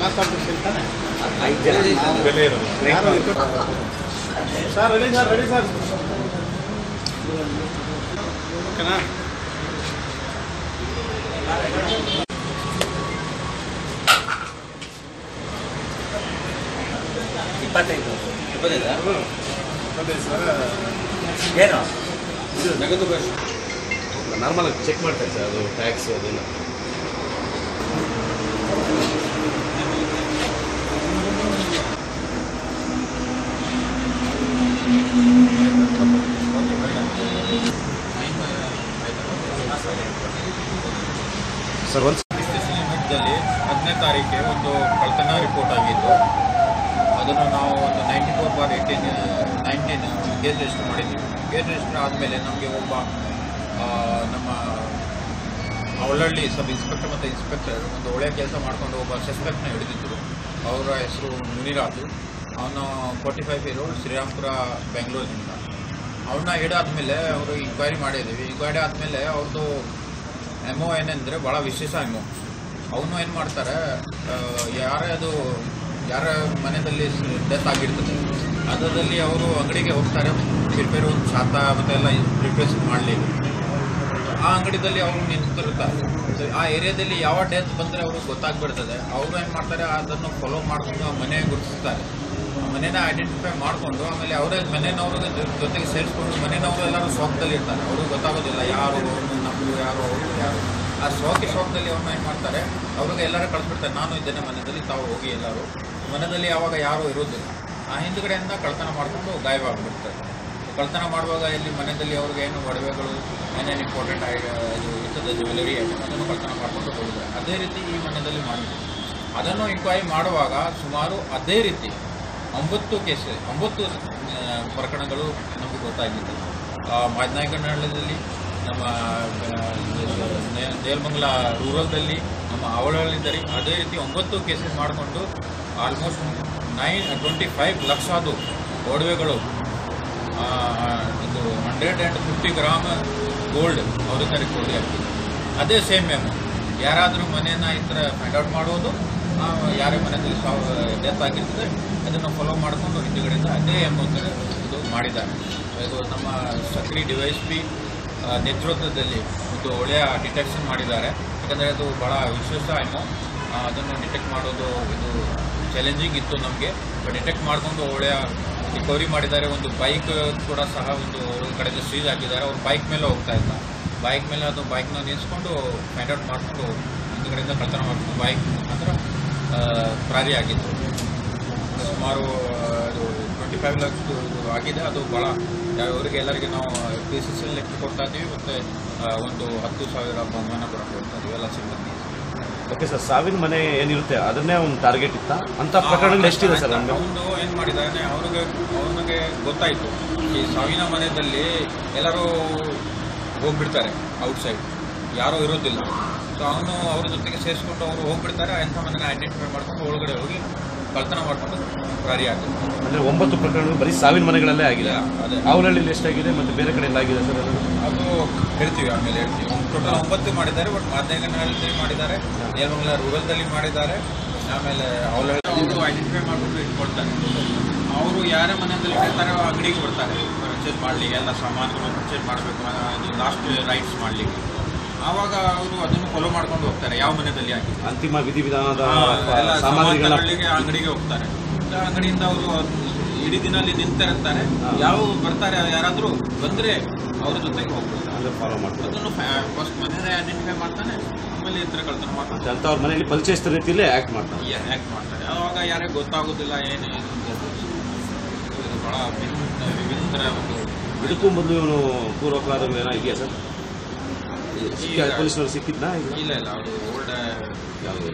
ಮಾತಾಡ್ಬಿಡ್ತೀನಿ ತಾನೆ ಐದು ಜನ ಬೆಲೆ ಇರೋದು sir ready sir ready sir. ಓಕೆನಾ? ಇಪ್ಪತ್ತೈದು. ಇಪ್ಪತ್ತೈದಾ? ಇಪ್ಪತ್ತೈದು ಸರ್. ಏನು? ಇದು ನಗದು ಬಸ್. ನಾರ್ಮಲ್ ಚೆಕ್ ಮಾಡ್ತಾರೆ ಸರ್ ಅದು ಟ್ಯಾಕ್ಸ್ ಅದೆಲ್ಲ ಸರ್, ಒಂದು ಮಧ್ಯದಲ್ಲಿ ಹತ್ತನೇ ತಾರೀಕಿಗೆ ಒಂದು ಕಳ್ತನ ರಿಪೋರ್ಟ್ ಆಗಿತ್ತು ಅದನ್ನು ನಾವು ಒಂದು ninety four bar eighteen nineteen case register ಮಾಡಿದ್ದೀವಿ. ಕೇಸ್ ರಿಜಿಸ್ಟರ್ ಆದಮೇಲೆ ನಮಗೆ ಒಬ್ಬ ನಮ್ಮ ಅವಳಳ್ಳಿ ಸಬ್ ಇನ್ಸ್ಪೆಕ್ಟರ್ ಮತ್ತು ಇನ್ಸ್ಪೆಕ್ಟರ್ ಒಂದು ಒಳ್ಳೆಯ ಕೆಲಸ ಮಾಡಿಕೊಂಡು ಒಬ್ಬ ಸಸ್ಪೆಕ್ಟ್ನ ಹಿಡಿದಿದ್ದರು ಅವರ ಹೆಸರು ಮುನಿರಾಜು. ಅವನು ಫೋರ್ಟಿ ಫೈವ್ ಇರೋ ಶ್ರೀರಾಮ್ಪುರ ಬೆಂಗಳೂರಿನಿಂದ ಅವನ್ನ ಹಿಡಾದ್ಮೇಲೆ ಅವರು ಇನ್ಕ್ವೈರಿ ಮಾಡಿದ್ದೀವಿ. ಇನ್ಕ್ವೈರಿ ಆದಮೇಲೆ ಅವ್ರದ್ದು ಎಂ ಒ ಬಹಳ ಭಾಳ ವಿಶೇಷ ಎಂ ಒ ಅವನು ಏನು ಮಾಡ್ತಾರೆ ಯಾರೇ ಅದು, ಯಾರ ಮನೆಯಲ್ಲಿ ಡೆತ್ ಆಗಿರ್ತದೆ, ಅದರಲ್ಲಿ ಅವರು ಅಂಗಡಿಗೆ ಹೋಗ್ತಾರೆ, ಪ್ರಿಪೇರ್ ಒಂದು ಶಾತ ಮತ್ತೆ ಎಲ್ಲ ಪ್ರಿಪೇರ್ಸ್ ಮಾಡಲಿ. ಆ ಅಂಗಡಿದಲ್ಲಿ ಅವರು ನಿಂತಿರ್ತಾರೆ ಆ ಏರಿಯಾದಲ್ಲಿ ಯಾವ ಡೆತ್ ಬಂದರೆ ಅವ್ರಿಗೆ ಗೊತ್ತಾಗ್ಬಿಡ್ತದೆ. ಅವರು ಏನು ಮಾಡ್ತಾರೆ, ಅದನ್ನು ಫಾಲೋ ಮಾಡಿಕೊಂಡು ಆ ಮನೆ ಗುರುತಿಸ್ತಾರೆ. ಮನೇನ ಐಡೆಂಟಿಫೈ ಮಾಡಿಕೊಂಡು, ಆಮೇಲೆ ಅವರೇ ಮನೆಯವ್ರಿಗೆ ಜೊತೆಗೆ ಸೇರಿಸ್ಕೊಂಡು ಮನೆಯವರು ಎಲ್ಲರೂ ಇರ್ತಾರೆ ಅವ್ರಿಗೆ ಗೊತ್ತಾಗೋದಿಲ್ಲ ಯಾರು ಅವ್ರು ಯಾರು ಅವರು ಯಾರು, ಆ ಶಾಕಿ ಶೋಕದಲ್ಲಿ ಅವ್ರನ್ನ ಏನು ಮಾಡ್ತಾರೆ, ಅವ್ರಿಗೆ ಎಲ್ಲರೂ ಕಳಿಸ್ಬಿಡ್ತಾರೆ, ನಾನು ಇದ್ದೇನೆ ಮನೆಯಲ್ಲಿ ತಾವು ಹೋಗಿ ಎಲ್ಲರೂ ಮನೆಯಲ್ಲಿ ಯಾವಾಗ ಯಾರೂ ಇರೋದಿಲ್ಲ ಆ ಹಿಂದುಗಡೆಯಿಂದ ಕಳ್ತನ ಮಾಡಿಕೊಂಡು ಗಾಯವಾಗಿಬಿಡ್ತಾರೆ ಕಳ್ತನ ಮಾಡುವಾಗ ಇಲ್ಲಿ ಮನೆಯಲ್ಲಿ ಅವ್ರಿಗೆ ಏನು ಒಡವೆಗಳು, ಏನೇನು ಇಂಪಾರ್ಟೆಂಟ್ ಇದು ಇರ್ತದೆ ಜ್ಯುವೆಲರಿ ಐಟಮ್ ಅದನ್ನು ಕಳ್ತನ ಮಾಡಿಕೊಂಡು ಹೋಗಿದ್ದಾರೆ. ಅದೇ ರೀತಿ ಈ ಮನೆಯಲ್ಲಿ ಮಾಡಿದ್ರು. ಅದನ್ನು ಇಂಕ್ವೈರಿ ಮಾಡುವಾಗ ಸುಮಾರು ಅದೇ ರೀತಿ ಒಂಬತ್ತು ಕೇಸ್ ಒಂಬತ್ತು ಪ್ರಕರಣಗಳು ನಮಗೆ ಗೊತ್ತಾಗಿದ್ದವು. ಮಾದನಾಯಕನಹಳ್ಳಿಯಲ್ಲಿ ನಮ್ಮ ದೇವಮಂಗಲ ರೂರಲ್ದಲ್ಲಿ ನಮ್ಮ ಅವಳಲ್ಲಿದ್ದರೆ. ಅದೇ ರೀತಿ ಒಂಬತ್ತು ಕೇಸಸ್ ಮಾಡಿಕೊಂಡು almost nine twenty five lakh ಅದು ಒಡವೆಗಳು ಒಂದು hundred and fifty gram gold ಅವರಿಂದ ರಿಕವರಿ ಆಗ್ತದೆ ಅದೇ ಸೇಮ್ ಮ್ಯಾಮ್ ಯಾರಾದರೂ ಮನೆಯನ್ನು ಈ ಥರ ಫೈಂಡ್ ಔಟ್ ಮಾಡೋದು ಯಾರೇ ಮನೆಯಲ್ಲಿ ಸಾವು ಡೆತ್ ಆಗಿರ್ತದೆ, ಅದನ್ನು ಫಾಲೋ ಮಾಡಿಕೊಂಡು ಹಿಂದುಗಡೆಯಿಂದ ಅದೇ ಎಂಬ ಇದು ಮಾಡಿದ್ದಾರೆ. ಇದು ನಮ್ಮ ಸಕ್ರಿ ಡಿವೈಸ್ ಪಿ ನೇತೃತ್ವದಲ್ಲಿ ಒಂದು ಒಳ್ಳೆಯ ಡಿಟೆಕ್ಷನ್ ಮಾಡಿದ್ದಾರೆ. ಯಾಕಂದರೆ ಅದು ಭಾಳ ವಿಶೇಷ ಎಮೋ ಅದನ್ನು ಡಿಟೆಕ್ಟ್ ಮಾಡೋದು ಇದು ಚಾಲೆಂಜಿಂಗ್ ಇತ್ತು ನಮಗೆ. ಡಿಟೆಕ್ಟ್ ಮಾಡಿಕೊಂಡು ಒಳ್ಳೆಯ ರಿಕವರಿ ಮಾಡಿದ್ದಾರೆ. ಒಂದು ಬೈಕ್ ಕೂಡ ಸಹ ಒಂದು ಕಡೆಯಿಂದ ಸೀಸ್ ಹಾಕಿದ್ದಾರೆ ಅವ್ರು ಬೈಕ್ ಮೇಲೆ ಹೋಗ್ತಾ ಇಲ್ಲ ಬೈಕ್ ಮೇಲೆ ಅದು ಬೈಕ್ನ ನಿಲ್ಲಿಸ್ಕೊಂಡು ಫೈಂಡ್ ಔಟ್ ಮಾಡಿಕೊಂಡು ಹಿಂದುಗಡೆಯಿಂದ ಕಳ್ತನ ಮಾಡಿಕೊಂಡು ಬೈಕ್ ಮುಖಾಂತರ ಪ್ರಾರಿ ಆಗಿತ್ತು ಸುಮಾರು ಟ್ವೆಂಟಿ ಫೈವ್ ಲ್ಯಾಕ್ಸ್ ಆಗಿದೆ. ಅದು ಭಾಳ ಅವರಿಗೆ ಎಲ್ಲರಿಗೆ ನಾವು ಪಿ ಸಿ ಸಿ ಲೆಕ್ಕ ಕೊಡ್ತಾ ಇದ್ದೀವಿ ಮತ್ತು ಒಂದು ಹತ್ತು ಸಾವಿರ ಬಹುಮಾನ ಕೂಡ ಕೊಡ್ತಾ ಇದ್ದೀವಿ ಎಲ್ಲ ಸಿಬ್ಬಂದಿ ಓಕೆ ಸರ್ ಸಾವಿನ ಮನೆ ಏನಿರುತ್ತೆ ಅದನ್ನೇ ಒಂದು ಟಾರ್ಗೆಟ್ ಇತ್ತ? ಅಂತ ಪ್ರಕರಣ ಎಷ್ಟಿದೆ ಸರ್ ಒಂದು ಅವನು ಏನು ಮಾಡಿದ್ದಾನೆ ಅವ್ರಿಗೆ ಅವನಿಗೆ ಗೊತ್ತಾಯಿತು. ಈ ಸಾವಿನ ಮನೆಯಲ್ಲಿ ಎಲ್ಲರೂ ಹೋಗ್ಬಿಡ್ತಾರೆ ಔಟ್ಸೈಡ್ ಯಾರೂ ಇರೋದಿಲ್ಲ. ಸೊ ಅವನು ಅವ್ರ ಜೊತೆಗೆ ಸೇರಿಸ್ಕೊಂಡು ಅವರು ಹೋಗ್ಬಿಡ್ತಾರೆ ಅಂಥ ಮನೆಗೆ ಐಡೆಂಟಿಫೈ ಮಾಡ್ಕೊಂಡು ಒಳಗಡೆ ಹೋಗಿ ಕಳ್ತನ ಮಾಡ್ಕೊಂಡು ಪ್ರಾರಿ ಅಂದ್ರೆ ಒಂಬತ್ತು ಪ್ರಕರಣಗಳು ಬರೀ ಸಾವಿನ ಮನೆಗಳಲ್ಲೇ ಆಗಿದೆ. ಅದೇ. ಎಷ್ಟು ಎಷ್ಟಾಗಿದೆ ಮತ್ತೆ ಬೇರೆ ಕಡೆ ಎಲ್ಲ ಆಗಿದೆ ಸರ್ ಅದು? ಅದು ಹೇಳ್ತೀವಿ ಆಮೇಲೆ ಹೇಳ್ತೀವಿ. ಟೋಟಲ್ ಒಂಬತ್ತು ಮಾಡಿದ್ದಾರೆ ಬಟ್ ಮಾಧ್ಯಮದಲ್ಲಿ ಮಾಡಿದ್ದಾರೆ. ರೂರಲ್ ರೂರಲ್ದಲ್ಲಿ ಮಾಡಿದ್ದಾರೆ. ಆಮೇಲೆ ಅವರು ಐಡೆಂಟಿಫೈ ಮಾಡಿಕೊಂಡು ಇಟ್ಕೊಳ್ತಾರೆ. ಅವರು ಯಾರ ಮನೆಯಲ್ಲಿ ಇರ್ತಾರೆ ಆ ಅಂಗಡಿಗೆ ಬರ್ತಾರೆ. ಪರ್ಚೇಸ್ ಮಾಡಲಿಕ್ಕೆ ಎಲ್ಲ ಸಾಮಾನುಗಳು ಪರ್ಚೇಸ್ ಮಾಡಬೇಕು ಇದು ಲಾಸ್ಟ್ ರೈಟ್ಸ್ ಮಾಡಲಿಕ್ಕೆ. ಆವಾಗ ಅವರು ಅದನ್ನು ಫಾಲೋ ಮಾಡ್ಕೊಂಡು ಹೋಗ್ತಾರೆ ಯಾವ ಮನೆಯಲ್ಲಿ ಹಾಕಿ ಅಂತಿಮ ವಿಧಿವಿಧಾನದ ಎಲ್ಲ ಸಾಮಗ್ರಿಗಳ ಸಾಮಾನುಗಳಿಗೆ ಅಂಗಡಿಗೆ ಹೋಗ್ತಾರೆ. ಆ ಅಂಗಡಿಯಿಂದ ಅವರು ಇಡೀ ದಿನ ಅಲ್ಲಿ ನಿಂತಿರ್ತಾರೆ ಯಾವ ಬರ್ತಾರೆ ಯಾರಾದರೂ ಬಂದರೆ ಅವ್ರ ಜೊತೆಗೆ ಹೋಗ್ಬೋದು. ಅಂದ್ರೆ ಫಾಲೋ ಮಾಡ್ತಾರೆ ಅದನ್ನು ಫಸ್ಟ್ ಮನೆಯಲ್ಲೇ ಐಡೆಂಟಿಫೈ ಮಾಡ್ತಾನೆ ಆಮೇಲೆ ಇತರ ಕಳ್ತಾನೆ ಮಾಡ್ತಾರೆ ಅಂತ ಅವ್ರ ಮನೆಯಲ್ಲಿ ಪರಿಚಯಿಸಿದ ರೀತಿಯಲ್ಲಿ ಆಕ್ಟ್ ಮಾಡ್ತಾರೆ ಆ್ಯಕ್ಟ್ ಮಾಡ್ತಾರೆ. ಆವಾಗ ಯಾರೇ ಗೊತ್ತಾಗೋದಿಲ್ಲ ಏನು ಏನು ಅಂತ. ಇದು ಭಾಳ ವಿಭಿನ್ನ ಇದಕ್ಕೂ ಮೊದಲು ಇವನು ಇದೆಯಾ ಸರ್? ಈಗ- ಪೊಲೀಸ್ನವ್ರು ಸಿಕ್ಕಿದ್ನಾ ಇಲ್ಲ ಇಲ್ಲ ಅದು ಓಲ್ಡ್ ಯಾವುದು